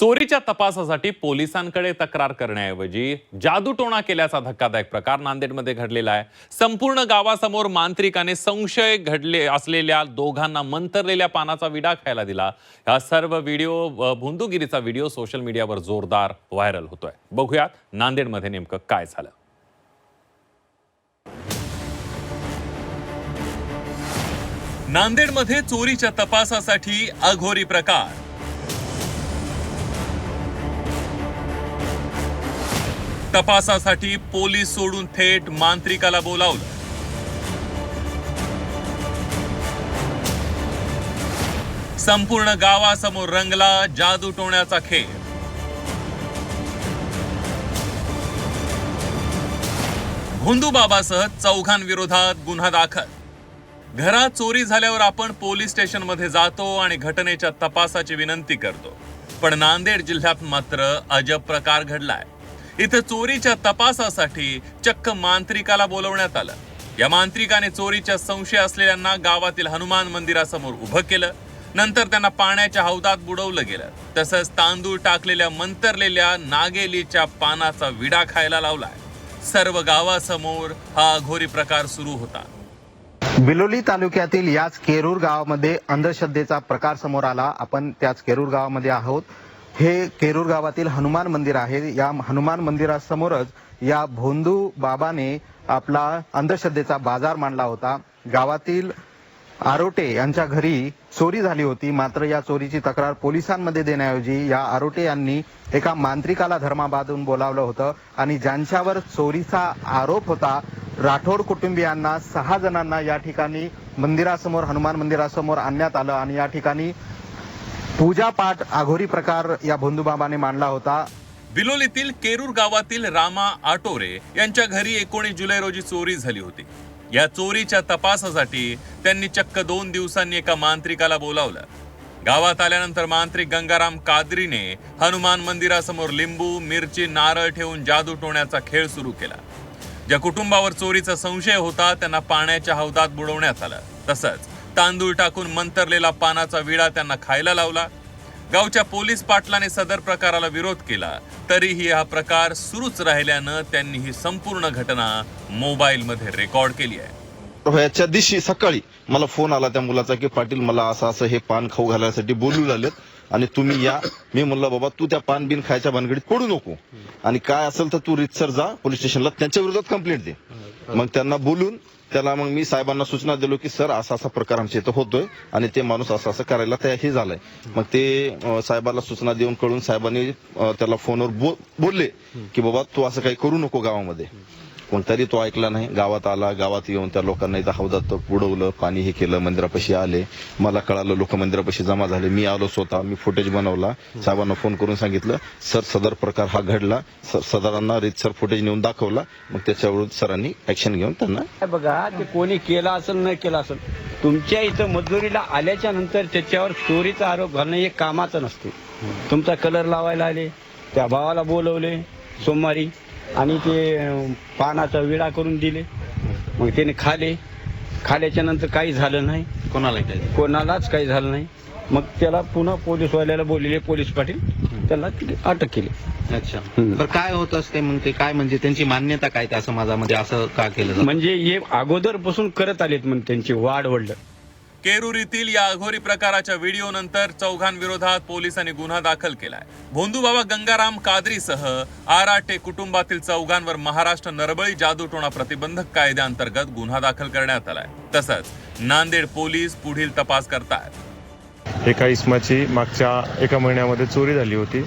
चोरीच्या तपासासाठी पोलिसांकडे तक्रार करण्याऐवजी जादूटोणा केल्याचा धक्कादायक प्रकार नांदेडमध्ये घडलेला आहे. संपूर्ण गावासमोर मांत्रिकाने संशय घडले असलेल्या दोघांना मंतरलेल्या पानाचा विडा खायला दिला. हा सर्व व्हिडिओ अ, भोंदूगिरीचा व्हिडिओ सोशल मीडियावर जोरदार व्हायरल होतोय. बघूयात नांदेडमध्ये नेमकं काय झालं. नांदेडमध्ये चोरीच्या तपासासाठी अघोरी प्रकार. तपासासाठी पोलीस सोडून थेट मांत्रिकाला बोलावलं. संपूर्ण गावासमोर रंगला जादू टोण्याचा खेळ. भोंदूबाबासह चौघांविरोधात गुन्हा दाखल. घरात चोरी झाल्यावर आपण पोलीस स्टेशनमध्ये जातो आणि घटनेच्या तपासाची विनंती करतो. पण नांदेड जिल्ह्यात मात्र अजब प्रकार घडलाय. इथं चोरीच्या तपासासाठी चक्क मांत्रिकाला बोलवण्यात आलं. या मांत्रिकाने चोरीच्या संशय असलेल्यांना गावातील हनुमान मंदिरासमोर उभं केलं. नंतर त्यांना पाण्याच्या हौदात बुडवलं गेलं. तसंच तांदूळ टाकलेल्या मंतरलेल्या नागेलीच्या पानाचा विडा खायला लावलाय. सर्व गावासमोर हा अघोरी प्रकार सुरू होता. बिलोली तालुक्यातील याच केरूर गावामध्ये अंधश्रद्धेचा प्रकार समोर आला. आपण त्याच केरूर गावामध्ये आहोत. हे केरूर गावातील हनुमान मंदिर आहे. या हनुमान मंदिरासमोरच या भोंदू बाबाने आपला अंधश्रद्धेचा बाजार मांडला होता. गावातील आरोटे यांच्या घरी चोरी झाली होती. मात्र या चोरीची तक्रार पोलिसांमध्ये देण्याऐवजी या आरोटे यांनी एका मांत्रिकाला धर्माबादून बोलावलं होतं आणि ज्यांच्यावर चोरीचा आरोप होता राठोड कुटुंबियांना सहा जणांना या ठिकाणी मंदिरासमोर हनुमान मंदिरासमोर आणण्यात आलं आणि या ठिकाणी पूजापाठ आघोरी प्रकार या भोंदूबाबाने मांडला होता. बिलोलीतील केरूर गावातील रामा आटोरे यांच्या घरी एकोणीस जुलै रोजी चोरी झाली होती. या चोरीच्या तपासासाठी त्यांनी चक्क दोन दिवसांनी एका मांत्रिकाला बोलावलं. गावात आल्यानंतर मांत्रिक गंगाराम कादरीने हनुमान मंदिरासमोर लिंबू मिरची नारळ ठेवून जादू टोण्याचा खेळ सुरू केला. ज्या कुटुंबावर चोरीचा संशय होता त्यांना पाण्याच्या हौदात बुडवण्यात आलं. तसंच तांदूळ टाकून मंतरलेला पानाचा विडा त्यांना खायला लावला. गावच्या पोलीस पाटलाने सदर प्रकाराला विरोध केला. तरीही हा प्रकार सुरूच राहिल्यानं त्यांनी ही संपूर्ण घटना मोबाईलमध्ये रेकॉर्ड केली आहे. ह्याच्या दिवशी सकाळी मला फोन आला त्या मुलाचा की पाटील मला असं असं हे पान खाऊ घालायसाठी बोलू लागलेत आणि तुम्ही या. मी म्हणलं बाबा तू त्या पान बिन खायच्या भानगडीत पडू नको. आणि काय असेल तर तू रितसर जा पोलीस स्टेशनला त्यांच्या विरोधात कंप्लेंट दे. मग त्यांना बोलून त्याला मग मी साहेबांना सूचना दिलो की सर असा असा प्रकार आमच्या इथं होतोय आणि ते माणूस असं असं करायला तयार हे झालंय. मग ते साहेबाला सूचना देऊन कळून साहेबांनी त्याला फोनवर बोलले की बाबा तू असं काही करू नको गावामध्ये. कोणतरी तरी तो ऐकला नाही. गावात आला गावात येऊन त्या लोकांना इथं हौदात बुडवलं पाणी हे केलं मंदिरापाशी आले. मला कळालं लोक मंदिरापाशी जमा झाले. मी आलो स्वतः मी फुटेज बनवला. साहेबांना फोन करून सांगितलं सर सदर प्रकार हा घडला. सर सदरांना रितसर फुटेज नेऊन दाखवला. मग त्याच्यावर सरांनी ऍक्शन घेऊन त्यांना बघा ते कोणी केला असेल न केलं असेल तुमच्या इथं मजुरीला आल्याच्यानंतर त्याच्यावर चोरीचा आरोप घालणं हे कामाचं नसते. तुमचा कलर लावायला आले त्या भावाला बोलवले सोमवारी आणि ते अं, पानाचा विडा करून दिले. मग त्याने खाले. खाल्याच्या नंतर काही झालं नाही. कोणाला कोणालाच काही झालं नाही. मग त्याला पुन्हा पोलीसवाल्याला बोलले पोलीस पाटील. त्याला अटक केली. अच्छा. हम्म. तर काय होत असते मग ते? काय म्हणजे त्यांची मान्यता काय त्या समाजामध्ये? असं का केलं जातं? म्हणजे हे अगोदरपासून करत आलेत मग त्यांची वाढ वडलं. केरूर येथील या अघोरी प्रकाराच्या व्हिडिओ नंतर चौघांविरोधात पोलिसांनी गुन्हा दाखल केलाय. भोंदूबाबा गंगाराम कादरीसह आराटे कुटुंबातील चौघांवर महाराष्ट्र नरबळी जादूटोणा प्रतिबंधक कायद्याअंतर्गत गुन्हा दाखल करण्यात आलाय. तसंच नांदेड पोलीस पुढील तपास करतायत. एका इसमाची मागच्या एका महिन्यामध्ये चोरी झाली होती.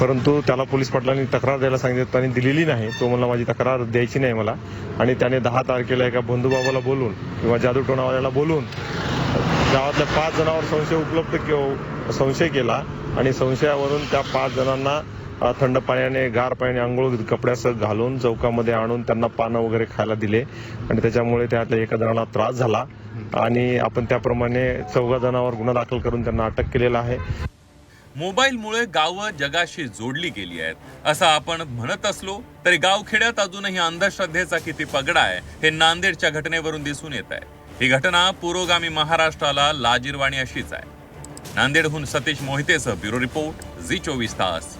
परंतु त्याला पोलीस पाटलांनी तक्रार द्यायला सांगितलं त्यांनी दिलेली नाही. तो मला माझी तक्रार द्यायची नाही मला. आणि त्याने दहा तारखेला एका बंधूबाबाला बोलून किंवा जादूटोणावाल्याला बोलून गावातल्या पाच जणांवर संशय उपलब्ध के संशय केला आणि संशयावरून त्या पाच जणांना थंड पाण्याने गार पाण्याने आंघोळ कपड्यासह घालून चौकामध्ये आणून त्यांना पानं वगैरे खायला दिले. आणि त्याच्यामुळे त्यातल्या एका जणाला त्रास झाला. आणि आपण त्याप्रमाणे चौघा जणांवर गुन्हा दाखल करून त्यांना अटक केलेला आहे. मोबाईलमुळे गावं जगाशी जोडली गेली आहेत. असं आपण म्हणत असलो तरी गावखेड्यात अजूनही अंधश्रद्धेचा किती पगडा आहे हे नांदेडच्या घटनेवरून दिसून येत आहे. ही घटना पुरोगामी महाराष्ट्राला लाजीरवाणी अशीच आहे. नांदेडहून सतीश मोहितेसह ब्युरो रिपोर्ट झी चोवीस तास.